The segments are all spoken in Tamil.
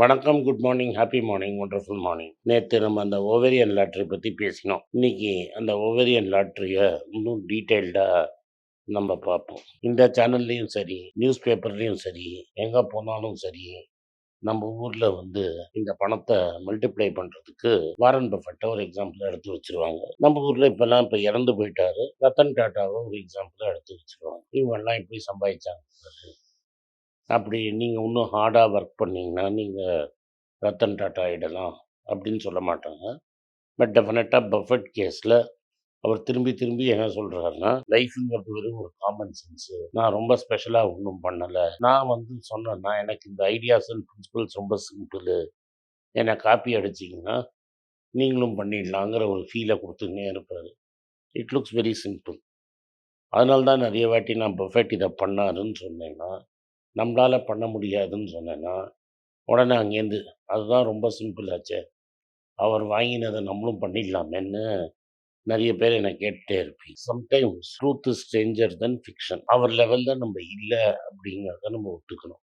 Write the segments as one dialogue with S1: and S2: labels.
S1: வணக்கம் good morning happy morning wonderful morning நேற்று நம்ம அந்த ஓவேரியன் லாட்ரி பற்றி பேசினோம். இன்னைக்கு அந்த ஓவேரியன் லாட்ரியை இன்னும் டீட்டெயில்டாக நம்ம பார்ப்போம். இந்த சேனல்லையும் சரி நியூஸ் பேப்பர்லேயும் சரி எங்கே போனாலும் சரி நம்ம ஊரில் வந்து இந்த பணத்தை மல்டிப்ளை பண்ணுறதுக்கு வாரன் பஃபட்டை ஒரு எக்ஸாம்பிள் எடுத்து வச்சிருவாங்க. நம்ம ஊரில் இப்போல்லாம் இப்போ இறந்து போயிட்டாரு. ரத்தன் டாட்டாவை ஒரு எக்ஸாம்பிளாக எடுத்து வச்சிருவாங்க. இவங்கெல்லாம் இப்படி சம்பாதிச்சாங்க. அப்படி நீங்கள் இன்னும் ஹார்டாக ஒர்க் பண்ணிங்கன்னா நீங்கள் ரத்தன் டாட்டா ஆகிடலாம் அப்படின்னு சொல்ல மாட்டாங்க. பட் டெஃபினட்டாக பஃபட் கேஸில் அவர் திரும்பி திரும்பி என்ன சொல்கிறாருன்னா லைஃப்ங்கிறது வெறும் ஒரு காமன் சென்ஸு நான் ரொம்ப ஸ்பெஷலாக ஒன்றும் பண்ணலை. நான் வந்து சொன்னேன்னா எனக்கு இந்த ஐடியாஸ் அண்ட் பிரின்சிபல்ஸ் ரொம்ப சிம்பிள் என்னை காப்பி அடிச்சிங்கன்னா நீங்களும் பண்ணிடலாங்கிற ஒரு ஃபீலை கொடுத்துன்னே இருப்பார். இட் லுக்ஸ் வெரி சிம்பிள் அதனால தான் நிறைய வாட்டி நான் பஃபெட் இதை பண்ணாருன்னு சொன்னேன்னா நம்மளால் பண்ண முடியாதுன்னு சொன்னேன்னா உடனே அங்கேருந்து அதுதான் ரொம்ப சிம்பிள் ஆச்சே அவர் வாங்கினதை நம்மளும் பண்ணிடலாமேன்னு நிறைய பேர் என்னை கேட்டே இருப்பீங்க. Sometimes truth is stranger than fiction அவர் லெவலில் நம்ம இல்லை அப்படிங்கிறத நம்ம ஒத்துக்கணும்.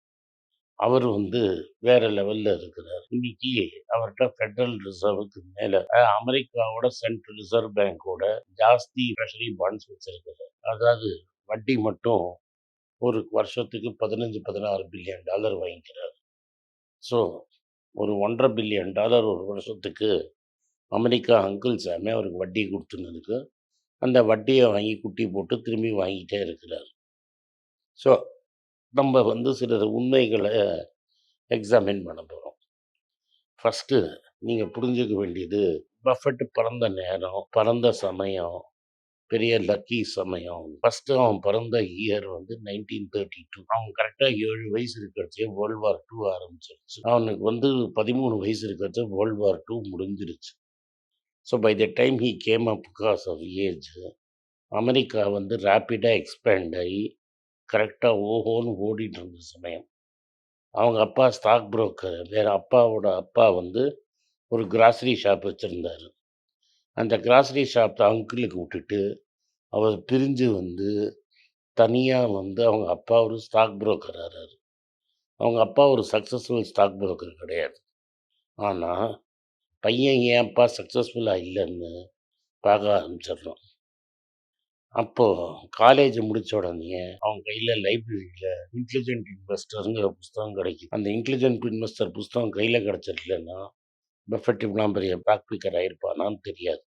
S1: அவர் வந்து வேற லெவலில் இருக்கிறார். இன்னைக்கு அவர்கிட்ட ஃபெடரல் ரிசர்வுக்கு மேலே அமெரிக்காவோட சென்ட்ரல் ரிசர்வ் பேங்கோட ஜாஸ்தி ட்ரெஷரி பாண்ட்ஸ் வச்சிருக்கிறார். அதாவது வட்டி மட்டும் ஒரு வருஷத்துக்கு பதினஞ்சு பதினாறு பில்லியன் டாலர் வாங்கிக்கிறார். ஸோ ஒரு ஒன்றரை பில்லியன் டாலர் ஒரு வருஷத்துக்கு அமெரிக்கா அங்கிள் சாமே அவருக்கு வட்டி கொடுத்துன்னு அந்த வட்டியை வாங்கி குட்டி போட்டு திரும்பி வாங்கிட்டே இருக்கிறார். ஸோ நம்ம வந்து சில உண்மைகளை எக்ஸாமின் பண்ண போகிறோம் ஃபஸ்ட்டு நீங்கள் புரிஞ்சுக்க வேண்டியது பஃபெட் பிறந்த நேரம் பிறந்த சமயம் பெரிய லக்கி சமயம். ஃபஸ்ட்டு அவன் பிறந்த இயர் வந்து நைன்டீன் தேர்ட்டி டூ அவன் கரெக்டாக ஏழு வயசு இருக்கிறச்சே வேர்ல்டு வார் டூ ஆரம்பிச்சிருச்சு. அவனுக்கு வந்து பதிமூணு வயசு இருக்கிறச்சே வேர்ல்டு வார் டூ முடிஞ்சிருச்சு. So by the time he came up because of age America வந்து ரேப்பிடாக எக்ஸ்பேண்ட் ஆகி கரெக்டாக ஓஹோன்னு ஓடிட்டு இருந்த சமயம் அவங்க அப்பா ஸ்டாக் புரோக்கர் வேறு அப்பாவோட அப்பா வந்து ஒரு கிராசரி ஷாப் வச்சுருந்தாரு. அந்த கிராசரி ஷாப் அங்கிளுக்கு விட்டுட்டு அவர் பிரிஞ்சு வந்து தனியாக வந்து அவங்க அப்பா ஒரு ஸ்டாக் புரோக்கர் ஆறாரு. அவங்க அப்பா ஒரு சக்ஸஸ்ஃபுல் ஸ்டாக் புரோக்கர் கிடையாது. ஆனால் பையன் ஏன் அப்பா சக்ஸஸ்ஃபுல்லாக இல்லைன்னு பார்க்க ஆரம்பிச்சிடுறோம் அப்போது காலேஜ் முடித்த உடனே அவங்க கையில் லைப்ரரியில் இன்டெலிஜென்ட் இன்வெஸ்டருங்கிற புஸ்தகம் கிடைக்கும் அந்த இன்டெலிஜென்ட் இன்வெஸ்டர் புஸ்தகம் கையில் கிடச்சிடலன்னா பஃபெட் இவ்வளோ பெரிய பேக் பிக்கர் ஆயிருப்பானான்னு தெரியாது.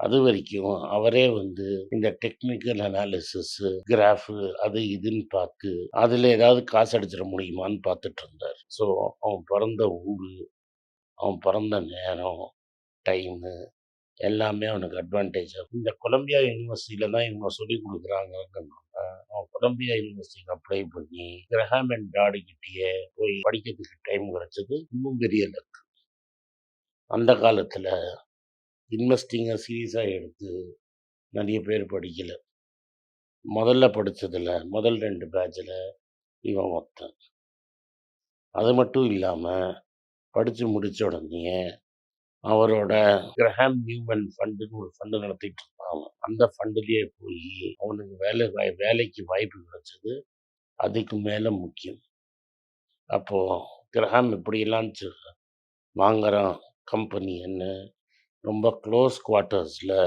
S1: அது வரைக்கும் அவரே வந்து இந்த டெக்னிக்கல் அனாலிசிஸ் கிராஃபு அது இதுன்னு பார்த்து அதில் ஏதாவது காசு அடிச்சிட முடியுமான்னு பார்த்துட்டு இருந்தார். ஸோ அவன் பிறந்த ஊர் அவன் பிறந்த நேரம் டைமு எல்லாமே அவனுக்கு அட்வான்டேஜ் இந்த கொலம்பியா யூனிவர்சிட்டியில தான் இவங்க சொல்லி கொடுக்குறாங்கன்னால அவன் கொலம்பியா யூனிவர்சிட்டிக்கு அப்ளை பண்ணி கிரஹாம் அண்ட் டாடி கிட்டேயே போய் படிக்கிறதுக்கு டைம் கிடைச்சது இன்னும் பெரிய லக்கு அந்த காலத்தில் இன்வெஸ்டிங்கை சீரியஸாக எடுத்து நிறைய பேர் படிக்கல. முதல்ல படித்ததில் முதல் ரெண்டு பேட்சில் இவன் ஒருத்தன். அது மட்டும் இல்லாமல் படித்து முடித்த உடனே அவரோட கிரஹாம் நியூமன் ஃபண்டுன்னு ஒரு ஃபண்டு நடத்திட்டு இருந்தான் அந்த ஃபண்டுலேயே போய் அவனுக்கு வேலை வாய் வேலைக்கு வாய்ப்பு கிடைச்சது அதுக்கு மேலே முக்கியம். அப்போது கிரஹாம் இப்படியெல்லாம் சு- வாங்குறான். கம்பெனி என்ன? ரொம்ப க்ளோஸ் குவார்ட்டர்ஸில்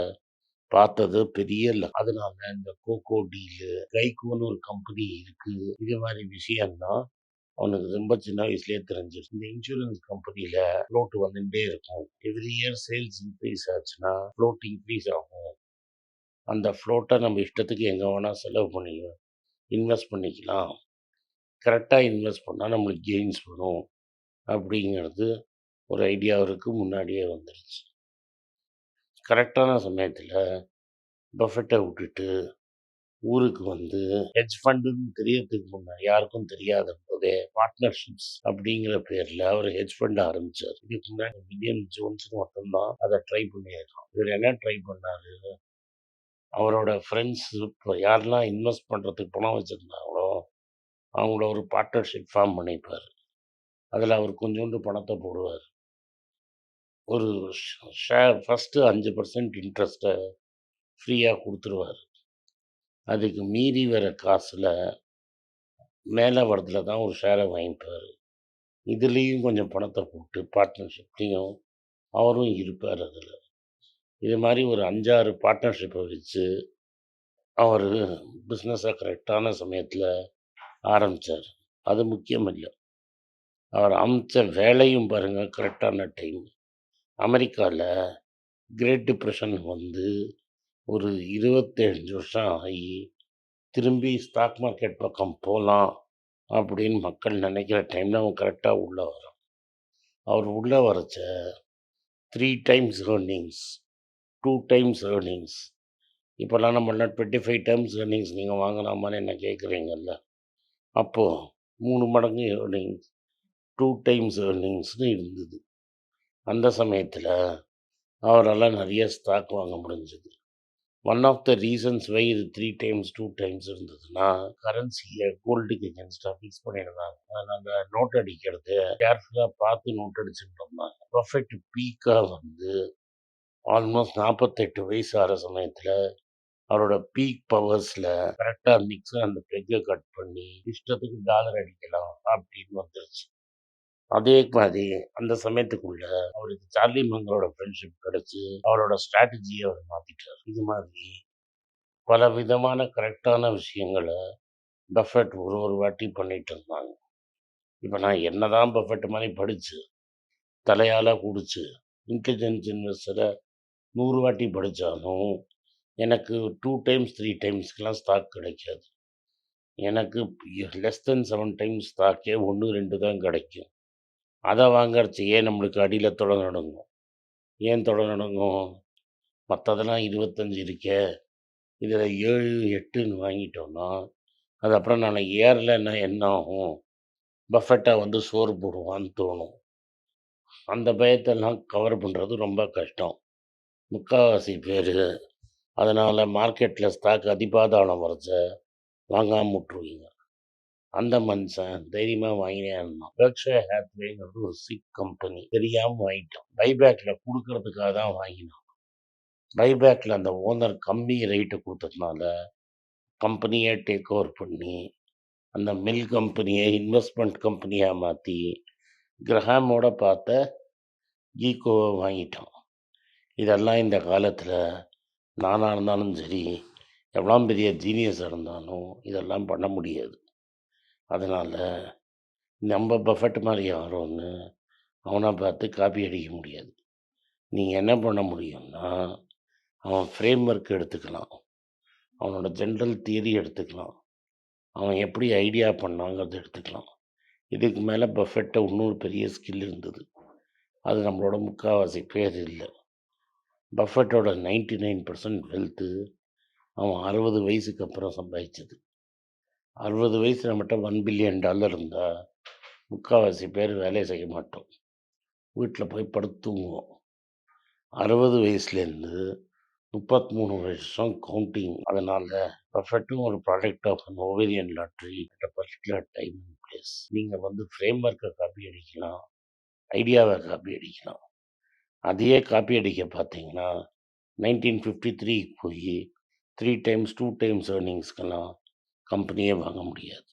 S1: பார்த்தது பெரிய luck. அதனால இந்த கோகோ டீலு கைகோன்னு ஒரு கம்பெனி இருக்குது இது மாதிரி விஷயம்தான் அவனுக்கு ரொம்ப சின்ன வயசுலேயே தெரிஞ்சிருச்சு. இந்த இன்சூரன்ஸ் கம்பெனியில் ஃப்ளோட் வந்துட்டே இருக்கும். எவ்ரி இயர் சேல்ஸ் இன்க்ரீஸ் ஆச்சுன்னா ஃப்ளோட் இன்க்ரீஸ் ஆகும். அந்த ஃப்ளோட்டை நம்ம இஷ்டத்துக்கு எங்கே வேணால் செலவு பண்ணிக்கலாம் இன்வெஸ்ட் பண்ணிக்கலாம். கரெக்டாக இன்வெஸ்ட் பண்ணால் நம்மளுக்கு கெயின்ஸ் வரும். அப்படிங்கிறது ஒரு ஐடியா அவருக்கு முன்னாடியே வந்துருச்சு. கரெக்டான சமயத்தில் பஃபெட்டை விட்டுட்டு ஊருக்கு வந்து ஹெட்ஜ் ஃபண்டுன்னு தெரியறதுக்கு முன்னாடி யாருக்கும் தெரியாத போதே பார்ட்னர்ஷிப்ஸ் அப்படிங்கிற பேரில் அவர் ஹெஜ் ஃபண்ட் ஆரம்பிச்சார். இதுக்கு முன்னாடி வில்லியம் ஜோன்ஸ் மட்டும்தான் அதை ட்ரை பண்ணியிருக்கான். இவர் என்ன ட்ரை பண்ணாரு? அவரோட ஃப்ரெண்ட்ஸ் இப்போ யாரெல்லாம் இன்வெஸ்ட் பண்ணுறதுக்கு பணம் வச்சுருந்தாங்களோ அவங்கள ஒரு பார்ட்னர்ஷிப் ஃபார்ம் பண்ணிப்பார். அதில் அவர் கொஞ்சோண்டு பணத்தை போடுவார். ஒரு ஷேர் ஃபஸ்ட்டு அஞ்சு பர்சன்ட் இன்ட்ரெஸ்ட்டை ஃப்ரீயாக கொடுத்துருவார். அதுக்கு மீறி வர காசில் மேலே வரதுல தான் ஒரு ஷேரை வாங்கிப்பார். இதுலேயும் கொஞ்சம் பணத்தை போட்டு பார்ட்னர்ஷிப்லேயும் அவரும் இருப்பார் அதில். இது மாதிரி ஒரு அஞ்சாறு பார்ட்னர்ஷிப்பை வச்சு அவர் பிஸ்னஸை கரெக்டான சமயத்தில் ஆரம்பித்தார் அது முக்கியம் இல்லை. அவர் அமைச்ச வேலையும் பாருங்கள் கரெக்டான டைம் அமெரிக்காவில் கிரேட் டிப்ரெஷன் வந்து ஒரு இருபத்தஞ்சு வருஷம் ஆகி திரும்பி ஸ்டாக் மார்க்கெட் பக்கம் போகலாம் அப்படின்னு மக்கள் நினைக்கிற டைமில் அவன் கரெக்டாக உள்ளே வரும் அவர் உள்ளே வரச்ச three times earnings two times earnings இப்போல்லாம் நம்மளாம் டுவெண்ட்டி ஃபைவ் டைம்ஸ் ஏர்னிங்ஸ் நீங்கள் வாங்கலாமான்னு என்ன கேட்குறீங்கல்ல அப்போது மூணு மடங்கு ஏர்னிங்ஸ் டூ டைம்ஸ் ஏர்னிங்ஸ்னு இருந்தது. அந்த சமயத்தில் அவரால் நிறைய ஸ்டாக் வாங்க முடிஞ்சது. One of the reasons why இது த்ரீ டைம்ஸ் டூ டைம்ஸ் இருந்ததுன்னா கரன்சியை கோல்டுக்கு எகென்ஸ்டாக ஃபிக்ஸ் பண்ணியிருந்தாங்க அதனால் நோட் அடிக்கிறது கேர்ஃபுல்லாக பார்த்து நோட் அடிச்சுட்டு இருந்தாங்க பர்ஃபெக்ட் பீக்காக வந்து ஆல்மோஸ்ட் நாற்பத்தெட்டு வயசு ஆகிற சமயத்தில் அவரோட பீக் பவர்ஸில் கரெக்டாக மிக்ஸ் அந்த பெக்கை கட் பண்ணி இஷ்டத்துக்கு டாலர் அடிக்கலாம் அப்படின்னு வந்துருச்சு. அதே மாதிரி அந்த சமயத்துக்குள்ள அவருக்கு சார்லி மங்களோட ஃப்ரெண்ட்ஷிப் கிடைச்சி அவரோட ஸ்ட்ராட்டஜியை அவர் மாற்றிட்டார் இது மாதிரி பல விதமான கரெக்டான விஷயங்களை பஃபெட் ஒரு ஒரு வாட்டி பண்ணிட்டு இருந்தாங்க. இப்போ நான் என்னதான் பஃபெட் மாதிரி படித்து தலையால் குடிச்சு இன்டெலிஜென்ஸ் இன்வெஸ்டரை நூறு வாட்டி படித்தாலும் எனக்கு டூ டைம்ஸ் த்ரீ டைம்ஸ்க்கெலாம் ஸ்டாக் கிடைக்காது. எனக்கு லெஸ் தென் செவன் டைம்ஸ் ஸ்டாக்கே ஒன்று ரெண்டு தான் கிடைக்கும். அதை வாங்கறச்சு ஏன் நம்மளுக்கு அடியில் தொட நடுங்கும்? ஏன் தொட நடுங்கும்? மற்றதெல்லாம் இருபத்தஞ்சி இருக்கே. இதில் ஏழு எட்டுன்னு வாங்கிட்டோம்னா அது அப்புறம் நான் ஏறலைன்னா என்ன ஆகும்? பஃபெட்டாக வந்து சோறு போடுவான்னு தோணும். அந்த பயத்தெல்லாம் கவர் பண்ணுறது ரொம்ப கஷ்டம். முக்கால்வாசி பேர். அதனால் மார்க்கெட்டில் ஸ்டாக் அதிபாதானம் வரைச்ச வாங்காமல் விட்ருவீங்க அந்த மனுஷன் தைரியமாக வாங்கினே இருந்தான் பெர்க்ஷயர் ஹேத்வேங்கிறது ஒரு சிக் கம்பெனி தெரியாமல் வாங்கிட்டான். பைபேக்கில் கொடுக்கறதுக்காக தான் வாங்கினான். பைபேக்கில் அந்த ஓனர் கம்மி ரேட்டு கொடுத்ததுனால கம்பெனியை டேக் ஓவர் பண்ணி அந்த மில் கம்பெனியை இன்வெஸ்ட்மெண்ட் கம்பெனியாக மாற்றி கிரஹாமோட பார்த்த ஈகோவை வாங்கிட்டான். இதெல்லாம் இந்த காலத்தில் நானாக இருந்தாலும் சரி எவ்வளோ பெரிய ஜீனியஸாக இருந்தாலும் இதெல்லாம் பண்ண முடியாது. அதனால் நம்ம பஃபெட் மாதிரி யாரோன்னு அவனை பார்த்து காப்பி அடிக்க முடியாது. நீங்கள் என்ன பண்ண முடியும்னா அவன் ஃப்ரேம் ஒர்க் எடுத்துக்கலாம். அவனோட ஜென்ரல் தியரி எடுத்துக்கலாம். அவன் எப்படி ஐடியா பண்ணாங்கிறது எடுத்துக்கலாம். இதுக்கு மேலே பஃபெட்டை இன்னொரு பெரிய ஸ்கில் இருந்தது. அது நம்மளோட முக்கால்வாசி பேர் இல்லை. பஃபெட்டோட நைன்டி நைன் பர்சன்ட் வெல்த்து அவன் அறுபது வயசுக்கு அப்புறம் சம்பாதிச்சது. அறுபது வயசு நம்மகிட்ட ஒன் பில்லியன் டாலர் இருந்தால் முக்கால்வாசி பேர் வேலையை செய்ய மாட்டோம். வீட்டில் போய் படுத்துங்குவோம் அறுபது வயசுலேருந்து முப்பத்தி மூணு வருஷம் கவுண்டிங் அதனால் பர்ஃபெக்டும் ஒரு product of an ovarian lottery at a particular time and place நீங்கள் வந்து ஃப்ரேம் ஒர்க்கை காப்பி அடிக்கலாம் ஐடியாவை காப்பி அடிக்கலாம். அதையே காப்பி அடிக்க பார்த்தீங்கன்னா நைன்டீன் ஃபிஃப்டி த்ரீக்கு போய் த்ரீ டைம்ஸ் டூ டைம்ஸ் ஏர்னிங்ஸ்க்கெல்லாம் கம்பெனியே வாங்க முடியாது.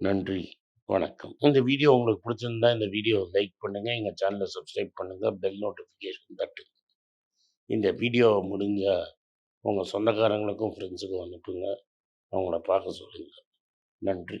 S1: நன்றி வணக்கம். இந்த வீடியோ உங்களுக்கு பிடிச்சிருந்தா இந்த வீடியோ லைக் பண்ணுங்கள் எங்கள் சேனலை சப்ஸ்கிரைப் பண்ணுங்கள் பெல் நோட்டிஃபிகேஷன் தட்டுங்க இந்த வீடியோ முடிஞ்ச உங்கள் சொந்தக்காரங்களுக்கும் ஃப்ரெண்ட்ஸுக்கும் அனுப்புங்க. அவங்கள பார்க்க சொல்லுங்கள் நன்றி.